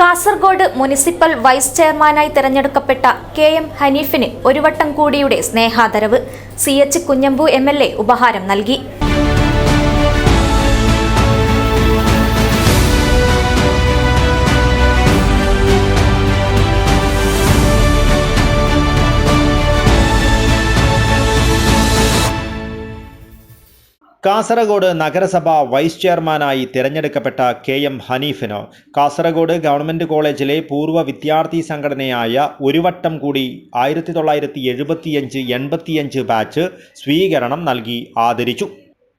Kasaragod municipal vice ചെയർമാനായി തെരഞ്ഞെടുക്കപ്പെട്ട K M ഹനീഫിന് ഒരു വട്ടം കൂടിയുടെ സ്നേഹാദരവ്. C H Kunhambu M L A ഉപഹാരം നൽകി. കാസർഗോഡ് നഗരസഭ വൈസ് ചെയർമാനായി തിരഞ്ഞെടുക്കപ്പെട്ട കെ എം ഹനീഫിന് കാസർഗോഡ് ഗവൺമെന്റ് കോളേജിലെ പൂർവ വിദ്യാർത്ഥി സംഘടനയായ ഒരു വട്ടം കൂടി ആയിരത്തി തൊള്ളായിരത്തി എഴുപത്തിയഞ്ച് എൺപത്തിയഞ്ച് ബാച്ച് സ്വീകരണം നൽകി ആദരിച്ചു.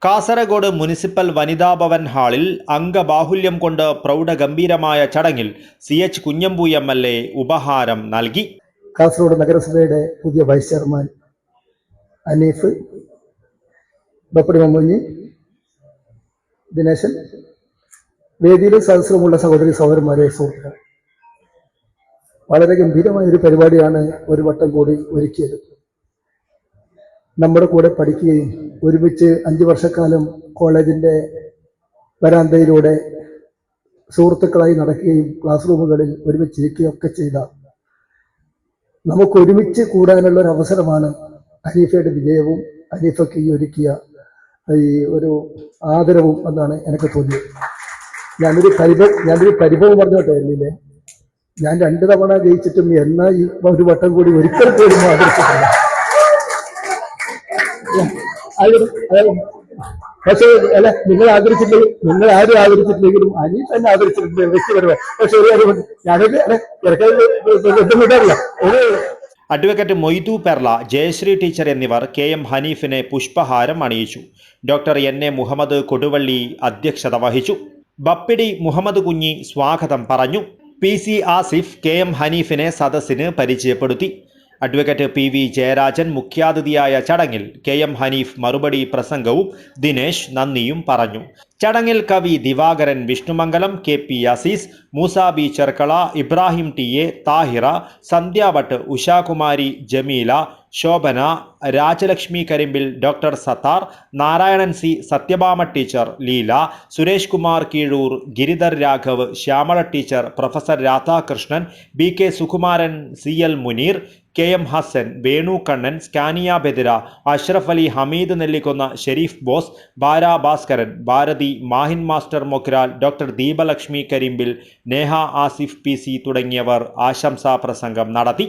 കാസർഗോഡ് മുനിസിപ്പൽ വനിതാ ഭവൻ ഹാളിൽ അംഗബാഹുല്യം കൊണ്ട് പ്രൗഢഗംഭീരമായ ചടങ്ങിൽ C H Kunhambu M L A ഉപഹാരം നൽകി. കാസർഗോഡ് നഗരസഭയുടെ പുതിയ വൈസ് ചെയർമാൻ അനീഫ് ബപ്പടി മമ്മൂഞ്ഞി ദിനേശൻ വേദിയിൽ സദസ്സിലുമുള്ള സഹോദരി സഹോദരന്മാരെ സുഹൃത്തുക്കൾ വളരെ ഗംഭീരമായ ഒരു പരിപാടിയാണ് ഒരു വട്ടം കൂടി ഒരുക്കിയത്. നമ്മുടെ കൂടെ പഠിക്കുകയും ഒരുമിച്ച് അഞ്ച് വർഷക്കാലം കോളേജിന്റെ വരാന്തയിലൂടെ സുഹൃത്തുക്കളായി നടക്കുകയും ക്ലാസ് റൂമുകളിൽ ഒരുമിച്ചിരിക്കുകയും ഒക്കെ ചെയ്ത നമുക്ക് ഒരുമിച്ച് കൂടാനുള്ള ഒരു അവസരമാണ് ഹനീഫയുടെ വിജയവും ഹനീഫയ്ക്ക് ഈ ഒരുക്കിയ ഈ ഒരു ആദരവും എന്നാണ് എനിക്ക് തോന്നിയത്. ഞാനൊരു പരിഭവം ഞാനൊരു പരിഭവം പറഞ്ഞോട്ടെ എന്നിലെ ഞാൻ രണ്ടു തവണ ജയിച്ചിട്ടും എന്നാ ഈ ഒരു വട്ടം കൂടി ഒരിക്കൽ പോലും ആദരിച്ചിട്ടില്ല പക്ഷേ അല്ല നിങ്ങൾ ആദരിച്ചില്ലെങ്കിൽ നിങ്ങൾ ആരും ആദരിച്ചിട്ടില്ലെങ്കിലും അനി തന്നെ ആദരിച്ചിട്ടുണ്ട് വ്യക്തിപരമായി. പക്ഷെ ഒരു കാര്യം ഞാനൊരു ഇറക്കാൻ ബുദ്ധിമുട്ടല്ല ഒരു അഡ്വക്കേറ്റ് മൊയ്തു പെർള ജയശ്രീ ടീച്ചർ എന്നിവർ കെ എം ഹനീഫിനെ പുഷ്പഹാരം അണിയിച്ചു. Doctor N A Muhammad Koduvally അധ്യക്ഷത വഹിച്ചു. ബപ്പിടി മുഹമ്മദ് കുഞ്ഞി സ്വാഗതം പറഞ്ഞു. P C Asif K M ഹനീഫിനെ സദസ്സിന് പരിചയപ്പെടുത്തി. അഡ്വക്കേറ്റ് പി വി ജയരാജൻ മുഖ്യാതിഥിയായ ചടങ്ങിൽ കെ എം ഹനീഫ് മറുപടി പ്രസംഗവും ദിനേശ് നന്ദിയും പറഞ്ഞു. ചടങ്ങിൽ കവി Divakaran Vishnumangalam K P Azeez Moosa B Cherkala Ibrahim T A Thahira Sandhya Bhat Ushakumari Jameela Shobhana Rajalakshmi Karimbil doctor Sattar Narayanan C Sathyabhama teacher Leela Suresh Kumar Keezhur Giridhar Raghav Shyamala teacher professor Radhakrishnan B K Sukumaran C L Muneer K M Hassan Venu Kannan Scania Bedira Ashraf Ali Hameed Nellikkonna Sherif Bose Bara Bhaskaran Bharathi Mahin master Mogral doctor Deepalakshmi Karimbil Neha Asif P തുടങ്ങിയവർ ആശംസാ പ്രസംഗം നടത്തി.